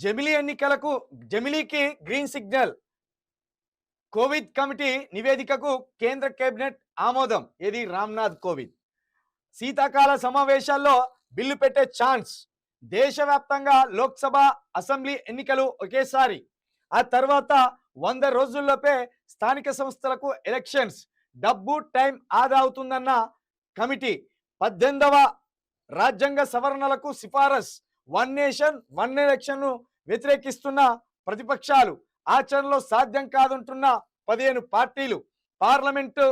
జమిలీ ఎన్నికలకు జమిలీకి గ్రీన్ సిగ్నల్. కోవిడ్ కమిటీ నివేదికకు కేంద్ర కేబినెట్ ఆమోదం. ఇది రామ్నాథ్ కోవింద్. శీతాకాల సమావేశాల్లో బిల్లు పెట్టే ఛాన్స్. దేశవ్యాప్తంగా లోక్సభ అసెంబ్లీ ఎన్నికలు ఒకేసారి. ఆ తర్వాత వంద రోజుల్లోపే స్థానిక సంస్థలకు ఎలక్షన్స్. డబ్బు టైం ఆదా అవుతుందన్న కమిటీ. పద్దెనిమిదవ రాజ్యాంగ సవరణలకు సిఫారసు. వన్ నేషన్ వన్ ఎలక్షన్ను వ్యతిరేకిస్తున్న ప్రతిపక్షాలు ఆచరణలో సాధ్యం కాదంటున్న పదిహేను పార్టీలు పార్లమెంటు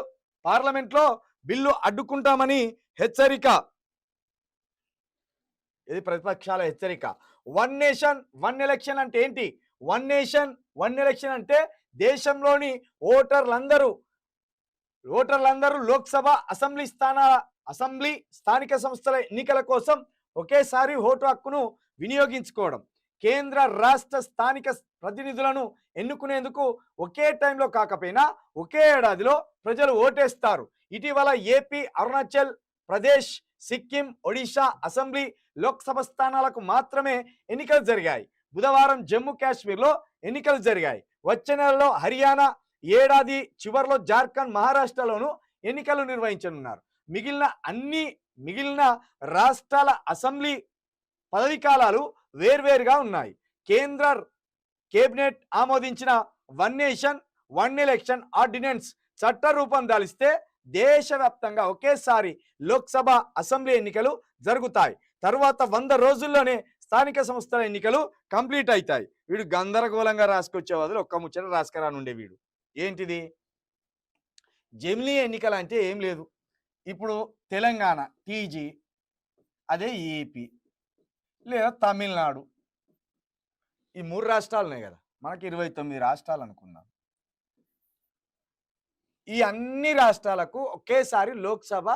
పార్లమెంట్లో బిల్లు అడ్డుకుంటామని హెచ్చరిక. ఇది ప్రతిపక్షాల హెచ్చరిక. వన్ నేషన్ వన్ ఎలక్షన్ అంటే ఏంటి? వన్ నేషన్ వన్ ఎలక్షన్ అంటే దేశంలోని ఓటర్లందరూ ఓటర్లందరూ లోక్సభ అసెంబ్లీ స్థానాల అసెంబ్లీ స్థానిక సంస్థల ఎన్నికల కోసం ఒకేసారి ఓటు హక్కును వినియోగించుకోవడం కేంద్ర రాష్ట్ర స్థానిక ప్రతినిధులను ఎన్నుకునేందుకు ఒకే టైంలో కాకపోయినా ఒకే ఏడాదిలో ప్రజలు ఓటేస్తారు. ఇటీవల ఏపీ అరుణాచల్ ప్రదేశ్ సిక్కిం ఒడిశా అసెంబ్లీ లోక్సభ స్థానాలకు మాత్రమే ఎన్నికలు జరిగాయి. బుధవారం జమ్మూ కాశ్మీర్లో ఎన్నికలు జరిగాయి. వచ్చే నెలలో హర్యానా ఏడాది చివరిలో జార్ఖండ్ మహారాష్ట్రలోనూ ఎన్నికలు నిర్వహించనున్నారు. మిగిలిన అన్ని మిగిలిన రాష్ట్రాల అసెంబ్లీ పదవి కాలాలు వేర్వేరుగా ఉన్నాయి. కేంద్ర కేబినెట్ ఆమోదించిన one nation one election ordinance చట్ట రూపం దాలిస్తే దేశవ్యాప్తంగా ఒకేసారి లోక్సభ అసెంబ్లీ ఎన్నికలు జరుగుతాయి. తర్వాత వంద రోజుల్లోనే స్థానిక సంస్థల ఎన్నికలు కంప్లీట్ అవుతాయి వీడు గందరగోళంగా రాసుకొచ్చే వదిలి ఒక్క ముచ్చట రాసుకురానుండే వీడు. ఏంటిది? జమిలీ ఎన్నికలు అంటే ఏం లేదు. ఇప్పుడు తెలంగాణ టీజీ అదే ఏపీ లేదా తమిళనాడు. ఈ మూడు రాష్ట్రాలు ఉన్నాయి కదా. మనకి ఇరవై తొమ్మిది రాష్ట్రాలు అనుకుందాం. ఈ అన్ని రాష్ట్రాలకు ఒకేసారి లోక్సభ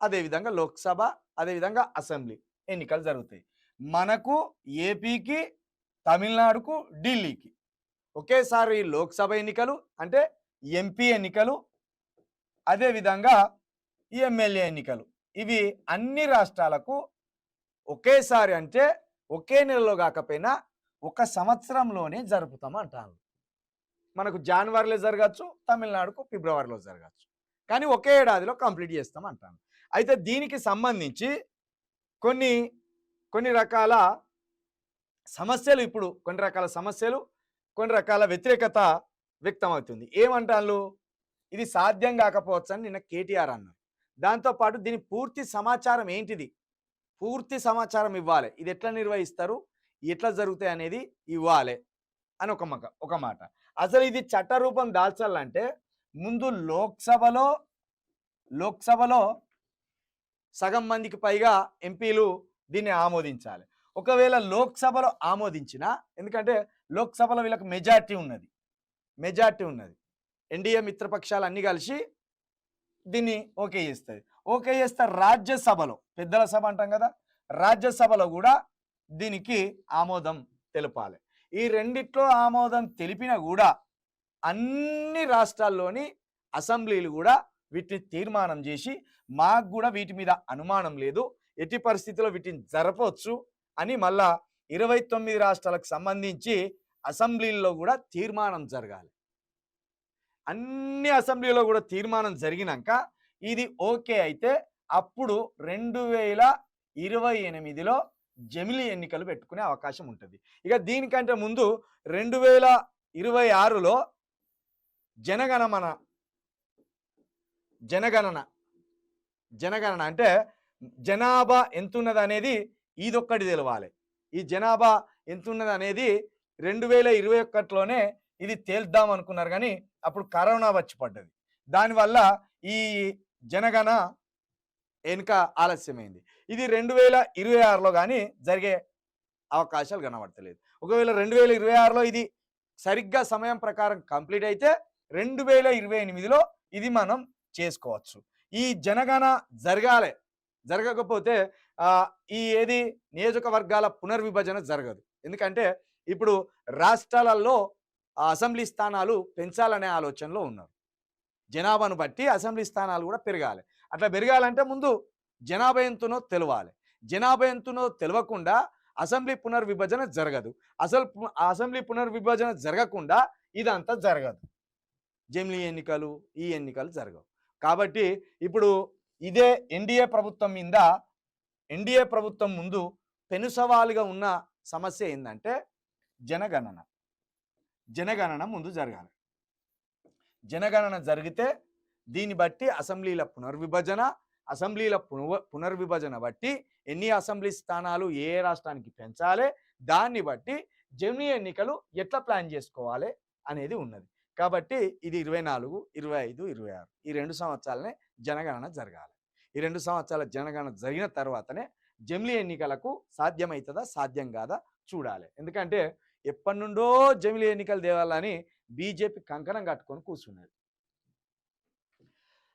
అదేవిధంగా లోక్సభ అదేవిధంగా అసెంబ్లీ ఎన్నికలు జరుగుతాయి. మనకు ఏపీకి తమిళనాడుకు ఢిల్లీకి ఒకేసారి లోక్సభ ఎన్నికలు అంటే ఎంపీ ఎన్నికలు అదేవిధంగా ఎమ్మెల్యే ఎన్నికలు. ఇవి అన్ని రాష్ట్రాలకు ఒకేసారి అంటే ఒకే నెలలో కాకపోయినా ఒక సంవత్సరంలోనే జరుపుతాం అంటారు మనకు జనవరిలో జరగచ్చు తమిళనాడుకు ఫిబ్రవరిలో జరగచ్చు. కానీ ఒకే ఏడాదిలో కంప్లీట్ చేస్తాం అంటాను అయితే దీనికి సంబంధించి కొన్ని కొన్ని రకాల సమస్యలు ఇప్పుడు కొన్ని రకాల సమస్యలు కొన్ని రకాల వ్యతిరేకత వ్యక్తమవుతుంది. ఏమంటారు? ఇది సాధ్యం కాకపోవచ్చు అని నిన్న కేటీఆర్ అన్నారు. దాంతోపాటు దీని పూర్తి సమాచారం ఏంటిది? పూర్తి సమాచారం ఇవ్వాలి. ఇది ఎట్లా నిర్వహిస్తారు? ఎట్లా జరుగుతాయి అనేది ఇవ్వాలి అని ఒక మగ ఒక మాట. అసలు ఇది చట్టరూపం దాల్చాలంటే ముందు లోక్సభలో లోక్సభలో సగం మందికి పైగా ఎంపీలు దీన్ని ఆమోదించాలి. ఒకవేళ లోక్సభలో ఆమోదించిన ఎందుకంటే లోక్సభలో వీళ్ళకి మెజార్టీ ఉన్నది. మెజార్టీ ఉన్నది. ఎన్డీఏ మిత్రపక్షాలు అన్నీ కలిసి దీన్ని ఓకే చేస్తుంది. ఓకే చేస్తే రాజ్యసభలో పెద్దల సభ అంటాం కదా రాజ్యసభలో కూడా దీనికి ఆమోదం తెలపాలి. ఈ రెండిట్లో ఆమోదం తెలిపినా కూడా అన్ని రాష్ట్రాల్లోని అసెంబ్లీలు కూడా వీటిని తీర్మానం చేసి మాకు కూడా వీటి మీద అనుమానం లేదు ఎట్టి పరిస్థితిలో వీటిని జరపవచ్చు అని మళ్ళా ఇరవై తొమ్మిది రాష్ట్రాలకు సంబంధించి అసెంబ్లీల్లో కూడా తీర్మానం జరగాలి. అన్ని అసెంబ్లీలో కూడా తీర్మానం జరిగినాక ఇది ఓకే అయితే అప్పుడు రెండు వేల ఇరవై ఎనిమిదిలో జమిలి ఎన్నికలు పెట్టుకునే అవకాశం ఉంటుంది. ఇక దీనికంటే ముందు రెండు వేల ఇరవై ఆరులో జనగణమన జనగణన జనగణన అంటే జనాభా ఎంతున్నది అనేది ఇదొక్కటి తెలవాలి. ఈ జనాభా ఎంతున్నది అనేది రెండు వేల ఇరవై ఒకటిలోనే ఇది తేల్దాం అనుకున్నారు కానీ అప్పుడు కరోనా వచ్చి పడ్డది. దానివల్ల ఈ జనగణ వెనుక ఆలస్యమైంది. ఇది రెండు వేల ఇరవై ఆరులో కానీ జరిగే అవకాశాలు కనబడతలేదు. ఒకవేళ రెండు వేల ఇరవై ఆరులో ఇది సరిగ్గా సమయం ప్రకారం కంప్లీట్ అయితే రెండు వేల ఇరవై ఎనిమిదిలో ఇది మనం చేసుకోవచ్చు. ఈ జనగణ జరగాలి. జరగకపోతే ఈ ఏది నియోజకవర్గాల పునర్విభజన జరగదు. ఎందుకంటే ఇప్పుడు రాష్ట్రాలలో ఆ అసెంబ్లీ స్థానాలు పెంచాలనే ఆలోచనలో ఉన్నారు. జనాభాను బట్టి అసెంబ్లీ స్థానాలు కూడా పెరగాలి. అట్లా పెరగాలంటే ముందు జనాభా ఎంతునో తెలవాలి. జనాభా ఎంతునో తెలవకుండా అసెంబ్లీ పునర్విభజన జరగదు. అసలు అసెంబ్లీ పునర్విభజన జరగకుండా ఇదంతా జరగదు. జమిలీ ఎన్నికలు ఈ ఎన్నికలు జరగవు. కాబట్టి ఇప్పుడు ఇదే ఎన్డీఏ ప్రభుత్వం మీద ఎన్డీఏ ప్రభుత్వం ముందు పెను సవాలుగా ఉన్న సమస్య ఏంటంటే జనగణన. జనగణన ముందు జరగాలి. జనగణన జరిగితే దీన్ని బట్టి అసెంబ్లీల పునర్విభజన అసెంబ్లీల పునర్విభజన బట్టి ఎన్ని అసెంబ్లీ స్థానాలు ఏ రాష్ట్రానికి పెంచాలి దాన్ని బట్టి జమిలీ ఎన్నికలు ఎట్లా ప్లాన్ చేసుకోవాలి అనేది ఉన్నది. కాబట్టి ఇది ఇరవై నాలుగు ఇరవై ఐదు ఇరవై ఆరు. ఈ రెండు సంవత్సరాలనే జనగణన జరగాలి. ఈ రెండు సంవత్సరాల జనగణన జరిగిన తర్వాతనే జమిలీ ఎన్నికలకు సాధ్యమవుతుందా సాధ్యం కాదా చూడాలి. ఎందుకంటే ఎప్పటి నుండో జమిలీ ఎన్నికలు తేవాలని బీజేపీ కంకణం కట్టుకొని కూర్చున్నది